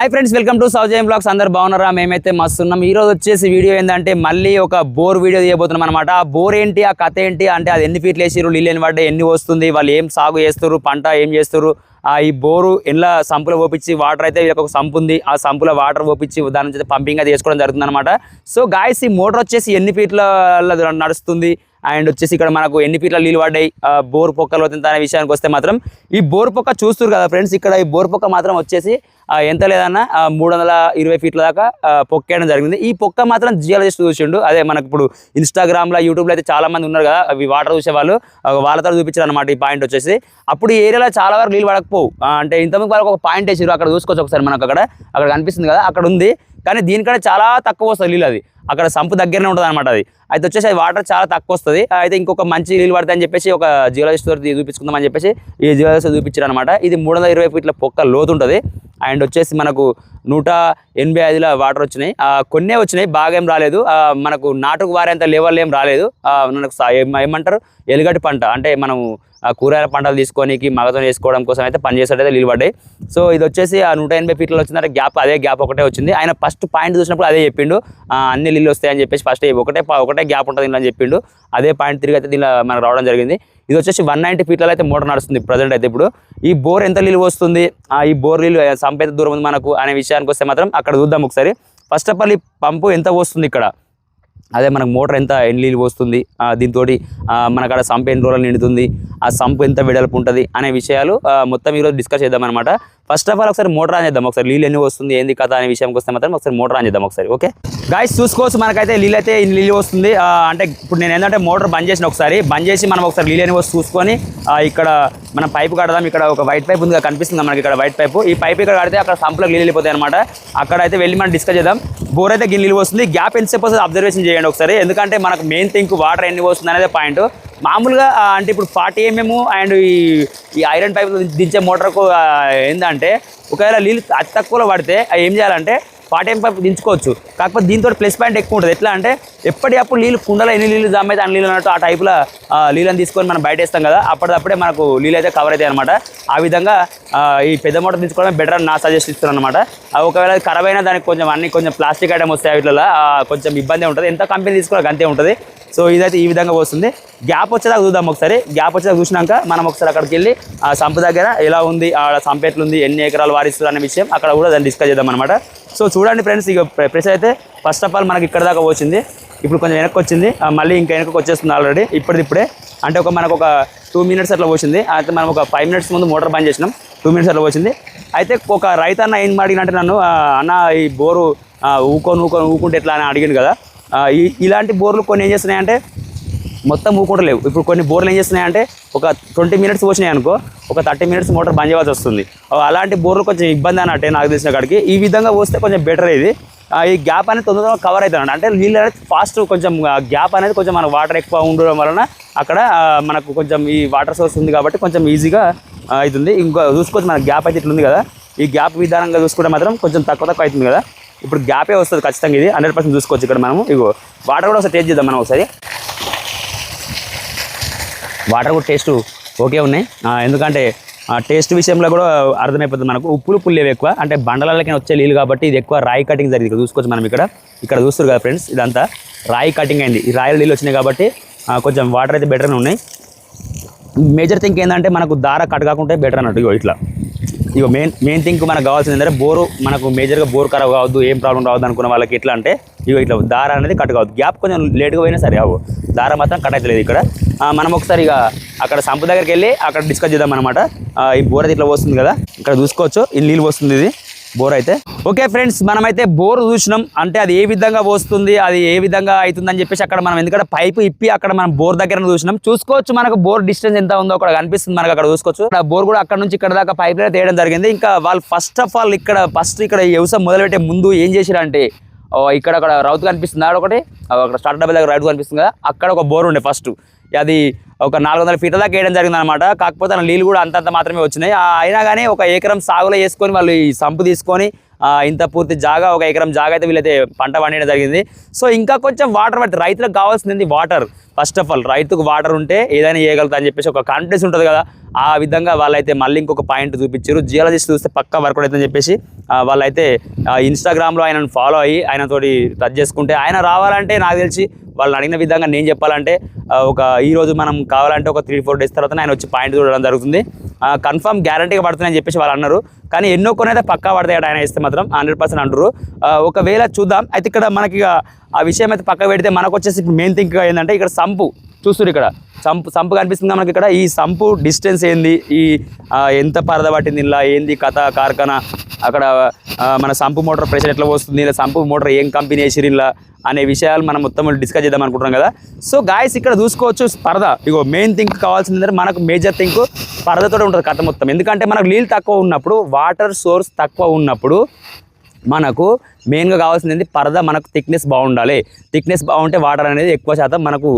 Hi friends welcome to Saujayam blogs అందరు బాగున్నారా? మేమైతే మస్తు ఉన్నాం ఈ రోజు వచ్చేసి వీడియో ఏంటంటే మళ్ళీ ఒక బోర్ వీడియో తీయబోతున్నాం అనమాట ఆ బోర్ ఏంటి? ఆ కథ ఏంటి? అంటే అది ఎన్ని ఫీట్లు వేసిరు నీళ్ళు ఎన్ని పడ్డాయి? ఎన్ని వస్తుంది? వాళ్ళు ఏం సాగు చేస్తారు పంట ఏం చేస్తారు ఆ ఈ బోరు ఎండ్ల సంపులో పోపించి వాటర్ అయితే ఒక సంపు ఉంది. ఆ సంపులో వాటర్ పోపించి దాని నుంచి పంపింగ్ అది చేసుకోవడం జరుగుతుంది అనమాట సో గాయస్ ఈ మోటార్ వచ్చేసి ఎన్ని ఫీట్ల నడుస్తుంది? అండ్ వచ్చేసి ఇక్కడ మనకు ఎన్ని ఫీట్ల నీళ్ళు పడ్డాయి? బోర్ పొక్కలు అవుతుంది అనే విషయానికి వస్తే మాత్రం ఈ బోర్ పొక్క చూస్తారు కదా ఫ్రెండ్స్ ఇక్కడ ఈ బోర్ పొక్క మాత్రం వచ్చేసి ఎంత లేదన్నా మూడు వందల ఇరవై ఫీట్ల దాకా పొక్కేయడం జరిగింది. ఈ పొక్క మాత్రం జియాలజిస్ట్ చూసిండు. అదే మనకు ఇప్పుడు ఇన్స్టాగ్రామ్లో యూట్యూబ్లో అయితే చాలా మంది ఉన్నారు కదా అవి వాటర్ చూసే వాళ్ళు. వాళ్ళతో చూపించారు అనమాట ఈ పాయింట్ వచ్చేసి. అప్పుడు ఈ ఏరియాలో చాలా వరకు నీళ్ళు పడకపోవు. అంటే ఇంతమంది వాళ్ళకి ఒక పాయింట్ వేసారు అక్కడ చూసుకోవచ్చు ఒకసారి మనకు అక్కడ. అక్కడ కనిపిస్తుంది కదా అక్కడ ఉంది. కానీ దీనికంటే చాలా తక్కువ వస్తుంది నీళ్ళు అది. అక్కడ సంపు దగ్గరనే ఉంటుంది అనమాట అది. అయితే వచ్చేసి అది వాటర్ చాలా తక్కువ వస్తుంది. అయితే ఇంకొక మంచి నీళ్ళు పడతాయని చెప్పేసి ఒక జియోలజిస్ట్ తోటి చూపించుకుందాం అని చెప్పేసి ఈ జియోలజిస్ట్ చూపించారు అనమాట ఇది మూడు వందల ఇరవై ఫీట్ల పొక్క లోతు ఉంటుంది. అండ్ వచ్చేసి మనకు నూట ఎనభై ఐదుల వాటర్ వచ్చినాయి. కొన్నే వచ్చినాయి బాగా ఏం రాలేదు. మనకు నాటుకు వారేంత లెవెల్ ఏం రాలేదు. మనకు ఏమంటారు? ఎలుగటి పంట. అంటే మనం కూరగాయల పంటలు తీసుకోనికి మగతం వేసుకోవడం కోసం అయితే పని చేసేటైతే నీళ్ళు పడ్డాయి. సో ఇది వచ్చేసి ఆ నూట ఎనభై ఫీట్లు వచ్చిందంటే గ్యాప్ అదే గ్యాప్ ఒకటే వచ్చింది. ఆయన ఫస్ట్ పాయింట్ చూసినప్పుడు అదే చెప్పిండు. అన్ని నీళ్ళు వస్తాయని చెప్పేసి ఫస్ట్ ఒకటే ఒకటే గ్యాప్ ఉంటుంది అని చెప్పిండు. అదే పాయింట్ తిరిగి అయితే దీనిలో మనకు రావడం జరిగింది. ఇది వచ్చేసి వన్ నైంటీ ఫీట్లలో అయితే మోటార్ నడుస్తుంది ప్రజెంట్ అయితే ఇప్పుడు. ఈ బోర్ ఎంత నీళ్ళు వస్తుంది ఆ, ఈ బోర్ నీళ్ళు సంపేత దూరం ఉంది మనకు అనే విషయానికి వస్తే మాత్రం అక్కడ చూద్దాం ఒకసారి. ఫస్ట్ ఆఫ్ ఆల్ ఈ పంపు ఎంత వస్తుంది ఇక్కడ? అదే మనకు మోటార్ ఎంత ఎన్ని నీళ్ళు పోస్తుంది దీంతో మనకు అక్కడ సంప్ ఎన్ని రోజులు నిండుతుంది ఆ సంపు ఎంత వెడల్పు ఉంటుంది అనే విషయాలు మొత్తం ఈరోజు డిస్కస్ చేద్దాం అనమాట ఫస్ట్ ఆఫ్ ఆల్ ఒకసారి మోటార్ ఆన్ చేద్దాం ఒకసారి నీళ్ళు ఎన్ని వస్తుంది ఏంది కథ అనే విషయంకి వస్తే మాత్రం ఒకసారి మోటార్ ఆన్ చేద్దాం ఒకసారి ఓకే? గాయస్ చూసుకోవచ్చు మనకైతే నీళ్ళు అయితే నీళ్ళు వస్తుంది అంటే ఇప్పుడు నేను ఏంటంటే మోటార్ బంద్ చేసిన ఒకసారి బంద్ చేసి మనం ఒకసారి నీళ్ళు ఎన్ని వస్తుంది చూసుకొని ఇక్కడ మనం పైపు కడదాం ఇక్కడ ఒక వైట్ పైప్ ఉంది కనిపిస్తుంది మనకి ఇక్కడ వైట్ పైపు ఈ పైప్ ఇక్కడ కడితే అక్కడ సంపులకు నీళ్ళు వెళ్ళిపోతాయి అనమాట అక్కడ అయితే వెళ్ళి మనం డిస్కస్ చేద్దాం. బోర్ అయితే గిన్నె నీళ్ళు వస్తుంది గ్యాప్ ఎంతసేపు వస్తుంది అబ్జర్వేషన్ చేయండి ఒకసారి. ఎందుకంటే మనకు మెయిన్ థింక్ వాటర్ ఎన్ని వస్తుంది అనేది పాయింట్ మామూలుగా అంటే ఇప్పుడు ఫార్టీ ఎంఎం అండ్ ఈ ఈ ఐరన్ పైప్ దించే మోటార్కు ఏంటంటే ఏందంటే ఒకవేళ నీళ్ళు అతి తక్కువలో పడితే ఏం చేయాలంటే పార్ట్ టైం పైప్ దించుకోవచ్చు. కాకపోతే దీంతో ప్లస్ పాయింట్ ఎక్కువ ఉంటుంది. ఎట్లా అంటే ఎప్పటికప్పుడు నీళ్ళు కుండలో ఎన్ని నీళ్ళు జామ్ అయితే అన్ని నీళ్ళు అన్నట్టు ఆ టైప్లో నీళ్ళని తీసుకొని మనం బయట వేస్తాం కదా అప్పటిదప్పుడే మనకు నీళ్ళు అయితే కవర్ అవుతాయి అనమాట ఆ విధంగా ఈ పెద్ద మోటార్ తీసుకోవడం బెటర్ అని నా సజెస్ట్ ఇస్తున్నాను అనమాట ఒకవేళ ఖరాబ్ అయినా దానికి కొంచెం అన్ని కొంచెం ప్లాస్టిక్ ఐటమ్ వస్తాయి వీటిలో కొంచెం ఇబ్బంది ఉంటుంది. ఎంత కంపెనీ తీసుకోవాలి అంతే ఉంటుంది. సో ఇదైతే ఈ విధంగా వస్తుంది. గ్యాప్ వచ్చేదాకా చూద్దాం ఒకసారి. గ్యాప్ వచ్చేదాకా చూసినాక మనం ఒకసారి అక్కడికి వెళ్ళి ఆ సంపు దగ్గర ఎలా ఉంది ఆ సంప ఎట్లుంది ఎన్ని ఎకరాలు వారిస్తుంది అనే విషయం అక్కడ కూడా దాన్ని డిస్కస్ చేద్దాం అనమాట సో చూడండి ఫ్రెండ్స్ ఇక ప్రెస్ అయితే ఫస్ట్ ఆఫ్ ఆల్ మనకి ఇక్కడ దాకా వచ్చింది. ఇప్పుడు కొంచెం వెనక్కి వచ్చింది. మళ్ళీ ఇంకా వెనక్కి వచ్చేస్తుంది ఆల్రెడీ ఇప్పటిదిప్పుడే. అంటే ఒక మనకు ఒక టూ మినిట్స్ అట్లా వచ్చింది అయితే మనం ఒక ఫైవ్ మినిట్స్ ముందు మోటార్ బంద్ చేసినాం. టూ మినిట్స్ అట్లా వచ్చింది అయితే ఒక రైతన్న ఏం అడిగినంటే నన్ను అన్న ఈ బోరు ఊకొని ఊకొని ఊకుంటే ఎట్లా? అని అడిగింది కదా. ఇలాంటి బోర్లు కొన్ని ఏం చేస్తున్నాయంటే మొత్తం ఊకుంటలేవు ఇప్పుడు కొన్ని బోర్లు ఏం చేస్తున్నాయంటే ఒక ట్వంటీ మినిట్స్ వచ్చినాయి అనుకో ఒక థర్టీ మినిట్స్ మోటార్ బంద్ చేయవలసి వస్తుంది. అలాంటి బోర్లు కొంచెం ఇబ్బంది అన్నట్టే నాకు తెలిసిన కాడికి. ఈ విధంగా వస్తే కొంచెం బెటర్ ఇది. ఈ గ్యాప్ అనేది తొందరగా కవర్ అవుతుంది అంటే నీళ్ళు అనేది ఫాస్ట్ కొంచెం గ్యాప్ అనేది కొంచెం మన వాటర్ ఎక్కువ ఉండడం వలన అక్కడ మనకు కొంచెం ఈ వాటర్ సోర్స్ ఉంది కాబట్టి కొంచెం ఈజీగా అవుతుంది. ఇంకా చూసుకోవచ్చు మన గ్యాప్ అయితే ఇట్లా ఉంది కదా. ఈ గ్యాప్ విధానంగా చూసుకుంటే మాత్రం కొంచెం తక్కువ తక్కువ అవుతుంది కదా. ఇప్పుడు గ్యాపే వస్తుంది ఖచ్చితంగా ఇది హండ్రెడ్ పర్సెంట్ చూసుకోవచ్చు ఇక్కడ మనము. ఇగో వాటర్ కూడా ఒకసారి టేస్ట్ చేద్దాం మనం ఒకసారి. వాటర్ కూడా టేస్ట్ ఓకే ఉన్నాయి. ఎందుకంటే ఆ టేస్ట్ విషయంలో కూడా అర్థమైపోతుంది మనకు. ఉప్పులు పుల్లేవి ఎక్కువ? అంటే బండలకి వచ్చే నీళ్ళు కాబట్టి ఇది ఎక్కువ రాయి కటింగ్ జరిగింది. ఇక్కడ చూసుకోవచ్చు మనం ఇక్కడ. ఇక్కడ చూస్తారు కదా ఫ్రెండ్స్ ఇదంతా రాయి కటింగ్ అయింది. ఈ రాయిలు నీళ్ళు వచ్చినాయి కాబట్టి కొంచెం వాటర్ అయితే బెటర్గా ఉన్నాయి. మేజర్ థింక్ ఏంటంటే మనకు దార కట్ కాకుంటే బెటర్ అన్నట్టు ఇగో ఇట్లా. ఇగో మెయిన్ మెయిన్ థింగ్ మనకు కావాల్సింది ఏంటంటే బోరు మనకు మేజర్గా బోర్ ఖరాబ్ కావద్దు ఏం ప్రాబ్లం రావద్దు అనుకున్న వాళ్ళకి ఎట్లా అంటే ఇగో ఇట్లా దార అనేది కట్ కావద్దు. గ్యాప్ కొంచెం లేట్గా పోయినా సరే అవు దార మాత్రం కట్ అవుతలేదు ఇక్కడ. మనం ఒకసారి ఇక అక్కడ సంపు దగ్గరికి వెళ్ళి అక్కడ డిస్కస్ చేద్దాం అనమాట ఈ బోర్ అయితే ఇట్లా వస్తుంది కదా ఇక్కడ చూసుకోవచ్చు ఈ నీళ్ళు వస్తుంది ఇది. బోర్ అయితే ఓకే ఫ్రెండ్స్ మనమైతే బోర్ చూసినాం. అంటే అది ఏ విధంగా వస్తుంది అది ఏ విధంగా అవుతుందని చెప్పేసి అక్కడ మనం ఎందుకంటే పైపు ఇప్పి అక్కడ మనం బోర్ దగ్గర చూసినాం. చూసుకోవచ్చు మనకు బోర్ డిస్టెన్స్ ఎంత ఉందో అక్కడ కనిపిస్తుంది మనకు అక్కడ చూసుకోవచ్చు. ఆ బోర్ కూడా అక్కడ నుంచి ఇక్కడ దాకా పైప్ లైన్ తీయడం జరిగింది. ఇంకా వాళ్ళు ఫస్ట్ ఆఫ్ ఆల్ ఇక్కడ ఫస్ట్ ఇక్కడ వ్యవసాయం మొదలుపెట్టే ముందు ఏం చేసారు అంటే ఇక్కడ అక్కడ రౌత్ కనిపిస్తుంది. ఆడ ఒకటి అక్కడ స్టార్ట్ డబ్బుల దగ్గర రైట్ కనిపిస్తుంది కదా అక్కడ ఒక బోర్ ఉండే ఫస్ట్ అది ఒక నాలుగు వందల ఫీట్ల దాకా వేయడం జరిగింది అనమాట కాకపోతే ఆ నీళ్ళు కూడా అంతంత మాత్రమే వచ్చినాయి. అయినా కానీ ఒక ఎకరం సాగులో వేసుకొని వాళ్ళు ఈ సంపు తీసుకొని ఇంత పూర్తి జాగా ఒక ఎకరం జాగా అయితే వీళ్ళైతే పంట పండడం జరిగింది. సో ఇంకా కొంచెం వాటర్ పడితే రైతులకు కావాల్సింది వాటర్. ఫస్ట్ ఆఫ్ ఆల్ రైతుకు వాటర్ ఉంటే ఏదైనా చేయగలుగుతా అని చెప్పేసి ఒక కాన్ఫిడెన్స్ ఉంటుంది కదా. ఆ విధంగా వాళ్ళైతే మళ్ళీ ఇంకొక పాయింట్ చూపించారు. జియాలజిస్ట్ చూస్తే పక్క వర్క్ అవుతుందని చెప్పేసి వాళ్ళైతే ఇన్స్టాగ్రామ్లో ఆయనను ఫాలో అయ్యి ఆయనతోటి టచ్ చేసుకుంటే ఆయన రావాలంటే నాకు తెలిసి వాళ్ళని అడిగిన విధంగా నేను చెప్పాలంటే ఒక ఈరోజు మనం కావాలంటే ఒక త్రీ ఫోర్ డేస్ తర్వాత ఆయన వచ్చి పాయింట్ చూడడం జరుగుతుంది. కన్ఫర్మ్ గ్యారంటీగా పడుతుందని చెప్పేసి వాళ్ళు అన్నారు. కానీ ఎన్నో కొన్ని అయితే పక్కా పడతాయి ఆయన ఇస్తే మాత్రం హండ్రెడ్ పర్సెంట్ అంటారు. ఒకవేళ చూద్దాం. అయితే ఇక్కడ మనకి ఆ విషయం అయితే పక్క పెడితే మనకు వచ్చేసి మెయిన్ థింగ్ ఏంటంటే ఇక్కడ సంపు. చూస్తున్నారు ఇక్కడ. సంపు సంపు కనిపిస్తుంది మనకి ఇక్కడ. ఈ సంపు డిస్టెన్స్ ఏంది? ఈ ఎంత పరద పట్టింది ఇలా ఏంది కథ కార్ఖాన? అక్కడ మన సంపు మోటార్ ప్రెషర్ ఎట్లా వస్తుంది ఇలా సంపు మోటార్ ఏం కంపెనీ వేసిరు ఇలా అనే విషయాలు మనం మొత్తం డిస్కస్ చేద్దాం అనుకుంటున్నాం కదా. సో గాయస్ ఇక్కడ చూసుకోవచ్చు పరద ఇగో మెయిన్ థింక్ కావాల్సింది మనకు మేజర్ థింక్ పరదతో ఉంటుంది కథ మొత్తం. ఎందుకంటే మనకు నీళ్ళు తక్కువ ఉన్నప్పుడు వాటర్ సోర్స్ తక్కువ ఉన్నప్పుడు మనకు మెయిన్గా కావాల్సింది పరద మనకు థిక్నెస్ బాగుండాలి. థిక్నెస్ బాగుంటే వాటర్ అనేది ఎక్కువ శాతం మనకు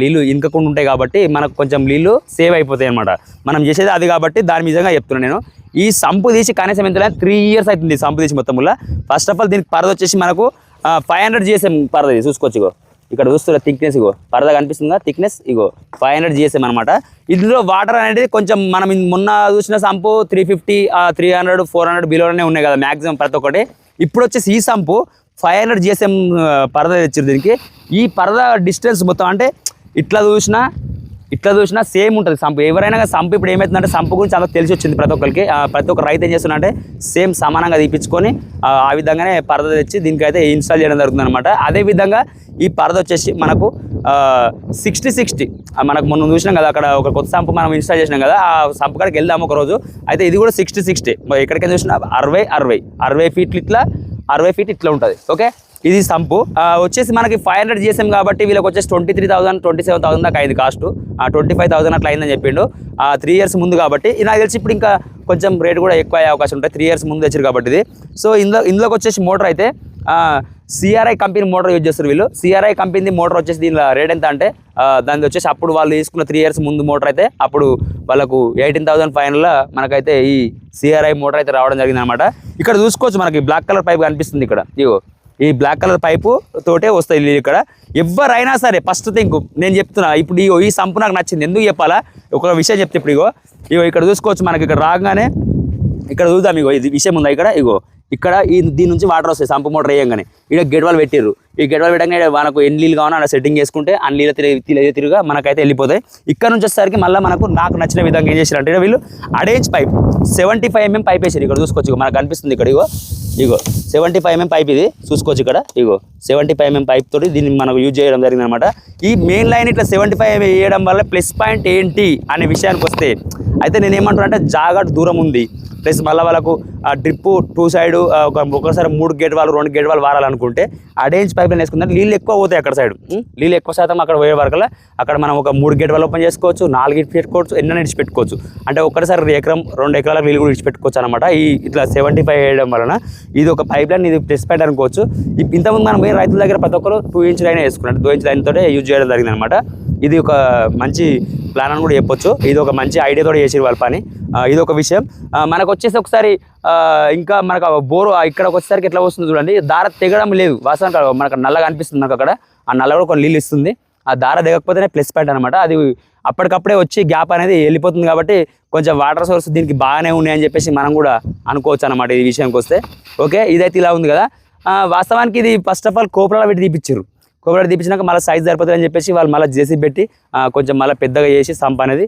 నీళ్ళు ఇంకకుండా ఉంటాయి కాబట్టి మనకు కొంచెం నీళ్ళు సేవ్ అయిపోతాయి అనమాట మనం చేసేది అది కాబట్టి దాని నిజంగా చెప్తున్నాను నేను. ఈ సంపు తీసి కనీసం ఎంత త్రీ ఇయర్స్ అవుతుంది సంపు తీసి మొత్తం ఫస్ట్ ఆఫ్ ఆల్ దీనికి పరద వచ్చేసి మనకు ఫైవ్ హండ్రెడ్ జిఎస్ఎం పరద చూసుకోవచ్చు ఇక్కడ చూస్తున్న థిక్నెస్ ఇగో. పరదా కనిపిస్తుందా? థిక్నెస్ ఇగో. ఫైవ్ హండ్రెడ్ జిఎస్ఎం అనమాట ఇందులో వాటర్ అనేది కొంచెం మనం మొన్న చూసిన sump three fifty three hundred four hundred బిలోనే ఉన్నాయి కదా మ్యాక్సిమం ప్రతి ఒక్కటి. ఇప్పుడు వచ్చేసి ఈ సంపు ఫైవ్ హండ్రెడ్ జిఎస్ఎం పరద తెచ్చారు దీనికి. ఈ పరద డిస్టెన్స్ మొత్తం అంటే ఇట్లా చూసినా ఇట్లా చూసినా సేమ్ ఉంటుంది సంపు. ఎవరైనా సంపు ఇప్పుడు ఏమవుతుందంటే సంపు గురించి అంత తెలిసి వచ్చింది ప్రతి ఒక్కరికి. ప్రతి ఒక్క రైతు ఏం చేస్తున్నారంటే సేమ్ సమానంగా తీపించుకొని ఆ విధంగానే పరద తెచ్చి దీనికైతే ఇన్స్టాల్ చేయడం జరుగుతుంది అనమాట అదేవిధంగా ఈ పరద వచ్చేసి మనకు సిక్స్టీ సిక్స్టీ మనకు మొన్న చూసినాం కదా అక్కడ ఒక కొత్త సంపు మనం ఇన్స్టాల్ చేసినాం కదా ఆ సంపు కాడికి వెళ్దాం ఒక రోజు అయితే ఇది కూడా సిక్స్టీ సిక్స్టీ ఎక్కడికైనా చూసినా అరవై అరవై. అరవై ఫీట్లు ఇట్లా అరవై ఫీట్ ఇట్లా ఉంటుంది. ఓకే ఇది సంపు. వచ్చేసి మనకి ఫైవ్ హండ్రెడ్ చేసాం కాబట్టి వీళ్ళకి వచ్చేసి twenty three thousand twenty seven thousand దాకా అయింది కాస్ట్ ట్వంటీ ఫైవ్ థౌసండ్ అట్లా అయిందని చెప్పిండు. ఆ త్రీ ఇయర్స్ ముందు కాబట్టి నాకు తెలిసి ఇప్పుడు ఇంకా కొంచెం రేట్ కూడా ఎక్కువ అయ్యే అవకాశం ఉంటుంది త్రీ ఇయర్స్ ముందు వచ్చారు కాబట్టి ఇది. సో ఇందులో ఇందులోకి వచ్చేసి మోటార్ అయితే సిఆర్ఐ కంపెనీ మోటార్ యూజ్ చేస్తారు వీళ్ళు. సిఆర్ఐ కంపెనీ మోటార్ వచ్చేసి దీనిలో రేట్ ఎంత అంటే దాని వచ్చేసి అప్పుడు వాళ్ళు తీసుకున్న త్రీ ఇయర్స్ ముందు మోటార్ అయితే అప్పుడు వాళ్ళకు ఎయిటీన్ థౌసండ్ ఫైనల్లో మనకైతే ఈ సిఆర్ఐ మోటార్ అయితే రావడం జరిగింది అనమాట ఇక్కడ చూసుకోవచ్చు మనకి బ్లాక్ కలర్ పైప్ కనిపిస్తుంది ఇక్కడ. ఇగో. ఈ బ్లాక్ కలర్ పైపు తోటే వస్తాయి నీళ్ళు ఇక్కడ. ఎవరైనా సరే ఫస్ట్ థింగ్ నేను చెప్తున్నా ఇప్పుడు ఇగో ఈ సంపు నాకు నచ్చింది. ఎందుకు చెప్పాలా? ఒక విషయం చెప్తే ఇప్పుడు ఇగో ఇగో ఇక్కడ చూసుకోవచ్చు మనకి ఇక్కడ రాగానే ఇక్కడ చూద్దాం ఇగో ఇది విషయం ఉందా ఇక్కడ? ఇగో ఇక్కడ ఈ దీని నుంచి వాటర్ వస్తాయి సంపు మోటార్ వేయంగానే. ఇక్కడ గెడవలు పెట్టిర్రు. ఈ గెడవలు పెట్టగానే మనకు ఎన్ని నీళ్ళు కావాలో అలా సెట్టింగ్ చేసుకుంటే అన్ని నీళ్ళ తిరిగి తిరిగి తిరిగా మనకైతే వెళ్ళిపోతాయి. ఇక్కడ నుంచి వచ్చేసరికి మళ్ళీ మనకు నాకు నచ్చిన విధంగా ఏం చేశారు అంటే వీళ్ళు అడేజ్ pipe seventy five MM pipe వేసారు ఇక్కడ చూసుకోవచ్చు మనకు కనిపిస్తుంది ఇక్కడ ఇగో. ఇగో సెవెంటీ ఫైవ్ ఎంఎం పైప్ ఇది. చూసుకోవచ్చు ఇక్కడ. ఇగో సెవెంటీ ఫైవ్ ఎంఎం పైప్ తోటి దీన్ని మనకు యూజ్ చేయడం జరిగింది అనమాట ఈ మెయిన్ లైన్ ఇట్లా సెవెంటీ ఫైవ్ వేయడం వల్ల ప్లస్ పాయింట్ ఏంటి అనే విషయానికి వస్తే అయితే నేనేమంటున్నా అంటే జాగా దూరం ఉంది. ప్లస్ మళ్ళీ వాళ్ళకు ఆ డ్రిప్ టూ సైడ్ ఒక ఒకసారి మూడు గేట్ వాళ్ళు రెండు గేట్ వాళ్ళు వారాలనుకుంటే అడేంజ్ పైప్ లైన్ వేసుకుంటే నీళ్ళు ఎక్కువ పోతాయి అక్కడ సైడ్ ఉం? నీళ్ళు ఎక్కువ శాతం అక్కడ పోయే వరకు అక్కడ మనం ఒక మూడు గేట్ వాళ్ళు ఓపెన్ చేసుకోవచ్చు నాలుగు ఇటు పెట్టుకోవచ్చు ఎన్నో ఇడిచి పెట్టుకోవచ్చు అంటే ఒకటిసారి ఎకరం రెండు ఎకరాలకు నీళ్ళు కూడా ఇడిచి పెట్టుకోవచ్చు అనమాట ఈ ఇట్లా సెవెంటీ ఫైవ్ వేయడం వలన ఇది ఒక పైప్ లైన్ ఇది ప్లస్ పాయింట్ అనుకోవచ్చు. ఇంతకుముందు మనం రైతుల దగ్గర ప్రతి ఒక్కరు టూ ఇంచ్ లైన్ వేసుకున్నారు. టూ ఇంచ్ లైన్ తోటే యూజ్ చేయడం జరిగింది అనమాట ఇది ఒక మంచి ప్లాన్ అని కూడా చెప్పొచ్చు. ఇది ఒక మంచి ఐడియాతో చేసి వాళ్ళ పని ఇది ఒక విషయం. మనకు వచ్చేసి ఒకసారి ఇంకా మనకు ఆ బోరు ఆ ఇక్కడికి వచ్చేసరికి ఎట్లా వస్తుంది చూడండి. దార తెగడం లేదు. వాస్తవానికి మనకు నల్లగా అనిపిస్తుంది మనకు అక్కడ. ఆ నల్ల కూడా కొన్ని నీళ్ళు ఇస్తుంది. ఆ దార దిగకపోతేనే ప్లస్ పాయింట్ అనమాట అది అప్పటికప్పుడే వచ్చి గ్యాప్ అనేది వెళ్ళిపోతుంది కాబట్టి కొంచెం వాటర్ సోర్స్ దీనికి బాగానే ఉన్నాయని చెప్పేసి మనం కూడా అనుకోవచ్చు అనమాట ఈ విషయానికి వస్తే. ఓకే ఇదైతే ఇలా ఉంది కదా. వాస్తవానికి ఇది ఫస్ట్ ఆఫ్ ఆల్ కోపరాల పెట్టి తీపిచ్చారు కోపరాలు తీపించినాక మళ్ళీ సైజ్ సరిపోతుంది అని చెప్పేసి వాళ్ళు మళ్ళీ జేసీ పెట్టి కొంచెం మళ్ళీ పెద్దగా చేసి సంప్ అనేది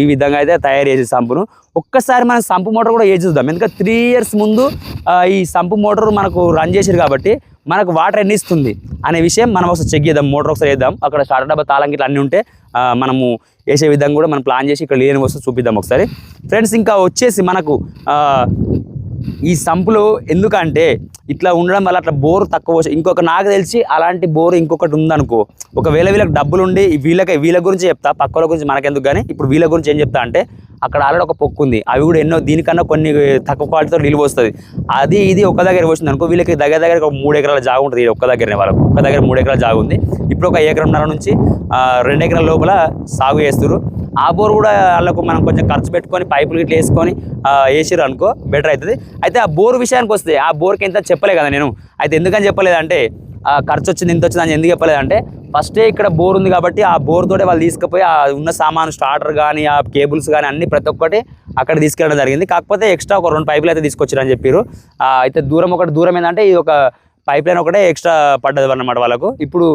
ఈ విధంగా అయితే తయారు చేసి సంపును. ఒక్కసారి మనం సంపు మోటార్ కూడా వేసి చూద్దాం. ఎందుకంటే త్రీ ఇయర్స్ ముందు ఈ సంపు మోటార్ మనకు రన్ చేసారు కాబట్టి మనకు వాటర్ ఎన్ని ఇస్తుంది అనే విషయం మనం ఒకసారి చెక్ చేద్దాం. మోటార్ ఒకసారి వేద్దాం. అక్కడ స్టార్టర్ డబ్బా తాళం ఇట్లా అన్నీ ఉంటే మనము వేసే విధంగా కూడా మనం ప్లాన్ చేసి ఇక్కడ లేని వస్తూ చూపిద్దాం ఒకసారి. ఫ్రెండ్స్ ఇంకా వచ్చేసి మనకు ఈ సంపులు ఎందుకంటే ఇట్లా ఉండడం వల్ల అట్లా బోర్ తక్కువ ఇంకొక నాకు తెలిసి అలాంటి బోర్ ఇంకొకటి ఉందనుకో. ఒకవేళ వీళ్ళకి డబ్బులు ఉండి వీళ్ళకి వీళ్ళ గురించి చెప్తా పక్కల గురించి మనకెందుకు కానీ ఇప్పుడు వీళ్ళ గురించి ఏం చెప్తా అంటే అక్కడ ఆల్రెడీ ఒక పొక్కు ఉంది. అవి కూడా ఎన్నో దీనికన్నా కొన్ని తక్కువ క్వాలిటీతో నిలువ వస్తుంది. అది ఇది ఒక దగ్గర వచ్చింది అనుకో వీళ్ళకి దగ్గర దగ్గర ఒక మూడు ఎకరాల జాగా ఉంటుంది ఒక్క దగ్గరనే వాళ్ళకు. ఒక్క దగ్గర మూడు ఎకరాల జాగు ఉంది. ఇప్పుడు ఒక ఎకరంన్నర నుంచి రెండు ఎకరాల లోపల సాగు చేస్తారు ఆ బోర్ కూడా వాళ్ళకు మనం కొంచెం ఖర్చు పెట్టుకొని పైపులు గిట్ల వేసుకొని ఆ, అనుకో బెటర్ అవుతుంది అయితే ఆ బోర్ విషయానికి వస్తే ఆ బోర్కి ఎంత చెప్పలే కదా నేను. అయితే ఎందుకని చెప్పలేదంటే ఆ ఖర్చు వచ్చింది ఇంత వచ్చింది అని ఎందుకు చెప్పలేదంటే ఫస్టే ఇక్కడ బోర్ ఉంది కాబట్టి ఆ బోర్ తోటే వాళ్ళు తీసుకుపోయి ఆ ఉన్న సామాను స్టార్టర్ కానీ ఆ కేబుల్స్ కానీ అన్ని ప్రతి ఒక్కటి అక్కడ తీసుకెళ్ళడం జరిగింది. కాకపోతే ఎక్స్ట్రా ఒక రెండు పైపులు అయితే తీసుకొచ్చారని చెప్పారు అయితే దూరం ఒకటి దూరం ఏంటంటే ఇది ఒక పైప్ లైన్ ఒకటే ఎక్స్ట్రా పడ్డది అన్నమాట వాళ్ళకు. ఇప్పుడు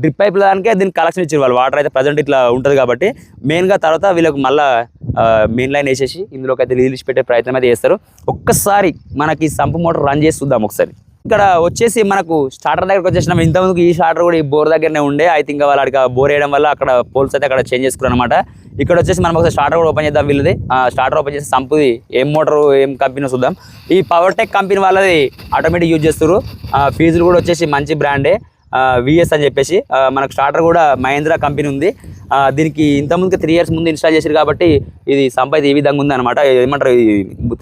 డ్రిప్ పైప్ దానికే దీనికి కలెక్షన్ ఇచ్చారు వాళ్ళు. వాటర్ అయితే ప్రజెంట్ ఇట్లా ఉంటుంది కాబట్టి మెయిన్గా తర్వాత వీళ్ళకి మళ్ళీ మెయిన్ లైన్ వేసేసి ఇందులోకి అయితే రిలీజ్ పెట్టే ప్రయత్నం అయితే చేస్తారు. ఒక్కసారి మనకి సంపు మోటార్ రన్ చేసి చూద్దాం ఒకసారి. ఇక్కడ వచ్చేసి మనకు స్టార్టర్ దగ్గరకు వచ్చేసినాం. ఇంతకుముందుకు ఈ స్టార్టర్ కూడా ఈ బోర్ దగ్గరనే ఉండే. ఐ థింక్ వాళ్ళు అక్కడ బోర్ వేయడం వల్ల అక్కడ పోల్స్ అయితే అక్కడ చేంజ్ చేసుకున్నారు అనమాట ఇక్కడ వచ్చేసి మనం ఒకసారి స్టార్టర్ కూడా ఓపెన్ చేద్దాం వీళ్ళది. స్టార్టర్ ఓపెన్ చేసి సంపుది ఏం మోటార్ ఏం కంపెనీ చూద్దాం. ఈ పవర్ టెక్ కంపెనీ వాళ్ళది ఆటోమేటిక్ యూజ్ చేస్తారు ఫీజులు కూడా వచ్చేసి మంచి బ్రాండే విఎస్ అని చెప్పేసి. మనకు స్టార్టర్ కూడా మహేంద్ర కంపెనీ ఉంది. దీనికి ఇంతకుముందు త్రీ ఇయర్స్ ముందు ఇన్స్టాల్ చేశారు కాబట్టి ఇది సంపద ఈ విధంగా ఉంది అనమాట ఏమంటారు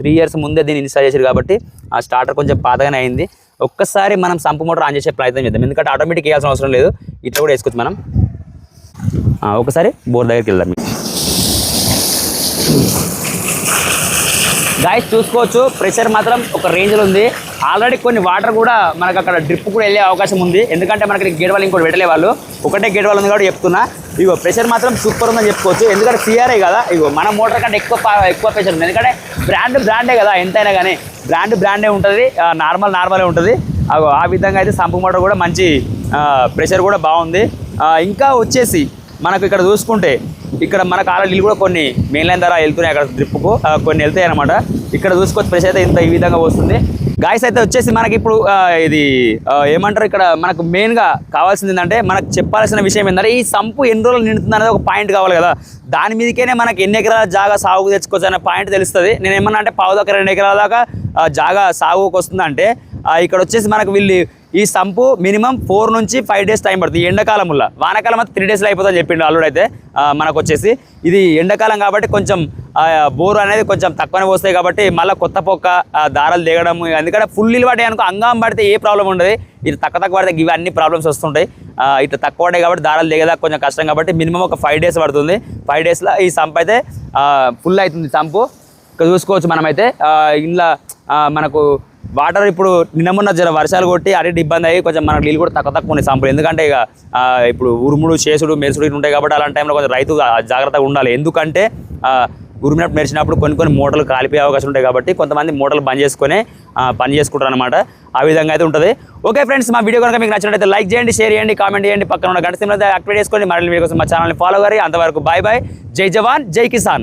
త్రీ ఇయర్స్ ముందే దీన్ని ఇన్స్టాల్ చేశారు కాబట్టి ఆ స్టార్టర్ కొంచెం పాతగానే అయింది. ఒక్కసారి మనం సంపు మోటార్ ఆన్ చేసే ప్రయత్నం చేద్దాం. ఎందుకంటే ఆటోమేటిక్ వేయాల్సిన అవసరం లేదు. ఇట్లా కూడా వేసుకోవచ్చు మనం. ఒకసారి బోర్ దగ్గరికి వెళ్దాం. గాయస్ చూసుకోవచ్చు. ప్రెషర్ మాత్రం ఒక రేంజ్లో ఉంది. ఆల్రెడీ కొన్ని వాటర్ కూడా మనకు అక్కడ డ్రిప్ కూడా వెళ్ళే అవకాశం ఉంది. ఎందుకంటే మనకి గేట్ వాళ్ళు ఇంకోటి పెట్టలే వాళ్ళు. ఒకటే గేడవాళ్ళు ఉంది కాబట్టి చెప్తున్నా. ఇగో ప్రెషర్ మాత్రం సూపర్ ఉందని చెప్పుకోవచ్చు. ఎందుకంటే సిఆర్ఏ కదా? ఇగో మన మోటార్ కంటే ఎక్కువ ఎక్కువ ప్రెషర్ ఉంది. ఎందుకంటే బ్రాండ్ బ్రాండే కదా? ఎంతైనా కానీ బ్రాండ్ బ్రాండే ఉంటుంది. నార్మల్ నార్మలే ఉంటుంది. అగో ఆ విధంగా అయితే సంపు మోటార్ కూడా మంచి ప్రెషర్ కూడా బాగుంది. ఇంకా వచ్చేసి మనకు ఇక్కడ చూసుకుంటే ఇక్కడ మనకు ఆల్రెడీ కూడా కొన్ని మెయిన్ లైన్ ద్వారా వెళ్తున్నాయి అక్కడ ట్రిప్పుకు కొన్ని వెళ్తాయి అనమాట ఇక్కడ చూసుకోవచ్చు ప్రెస్ అయితే ఇంత ఈ విధంగా వస్తుంది. గాయస్ అయితే వచ్చేసి మనకి ఇప్పుడు ఇది ఏమంటారు ఇక్కడ మనకు మెయిన్గా కావాల్సింది ఏంటంటే మనకు చెప్పాల్సిన విషయం ఏంటంటే ఈ సంపు ఎన్ని రోజులు నిండుతుంది అనేది ఒక పాయింట్ కావాలి కదా. దాని మీదకేనే మనకి ఎన్ని ఎకరాల జాగా సాగుకు తెచ్చుకోవచ్చు అనే పాయింట్ తెలుస్తుంది. నేను ఏమన్నా అంటే పావు దగ్గర రెండు ఎకరాల దాకా జాగా సాగుకు వస్తుందంటే ఇక్కడ వచ్చేసి మనకు వీళ్ళు ఈ సంపు మినిమం ఫోర్ నుంచి ఫైవ్ డేస్ టైం పడుతుంది. ఎండాకాలంలో వానాకాలం అయితే త్రీ డేస్లో అయిపోతుందని చెప్పిండు అల్లుడు అయితే మనకు వచ్చేసి ఇది ఎండాకాలం కాబట్టి కొంచెం బోరు అనేది కొంచెం తక్కువనే వస్తాయి కాబట్టి మళ్ళీ కొత్త పొక్క దారాలు దిగడం ఎందుకంటే ఫుల్ పడ్డాయి అనుకో అంగం పడితే ఏ ప్రాబ్లం ఉండదు. ఇది తక్కువ తక్కువ పడితే ఇవి అన్ని ప్రాబ్లమ్స్ వస్తుంటాయి. ఇట్లా తక్కువ పడ్డాయి కాబట్టి దారాలు దిగదా కొంచెం కష్టం కాబట్టి మినిమం ఒక ఫైవ్ డేస్ పడుతుంది. ఫైవ్ డేస్లో ఈ సంప్ అయితే ఫుల్ అవుతుంది సంపు. ఇక్కడ చూసుకోవచ్చు మనమైతే. ఇలా ఇంట్లో మనకు వాటర్ ఇప్పుడు నిన్నమున్న జర వర్షాలు కొట్టి అన్నిటి ఇబ్బంది అయ్యి కొంచెం మనకు నీళ్ళు కూడా తక్కువ తక్కువ ఉన్నాయి. సంపులు ఎందుకంటే ఇక ఇప్పుడు ఉరుముడు చేసుడు మెరుసుడు ఇటు ఉంటాయి కాబట్టి అలాంటి టైంలో కొంచెం రైతు జాగ్రత్తగా ఉండాలి. ఎందుకంటే ఉరిమినట్టు మెరిచినప్పుడు కొన్ని కొన్ని మూటలు కాలిపోయే అవకాశం ఉంటాయి కాబట్టి కొంతమంది మూటలు బంద్ చేసుకొని పని చేసుకుంటారు అనమాట ఆ విధంగా అయితే ఉంటుంది. ఓకే ఫ్రెండ్స్ మా వీడియో కనుక మీకు నచ్చినట్లయితే లైక్ చేయండి షేర్ చేయండి కామెంట్ చేయండి. పక్కన ఉన్న గంట సిమ్ యాక్టివేట్ చేసుకోండి. మళ్ళీ మీకోసం మా ఛానల్ని ఫాలో కరి అంతవరకు బాయ్ బాయ్ జై జవాన్ జై కిసాన్.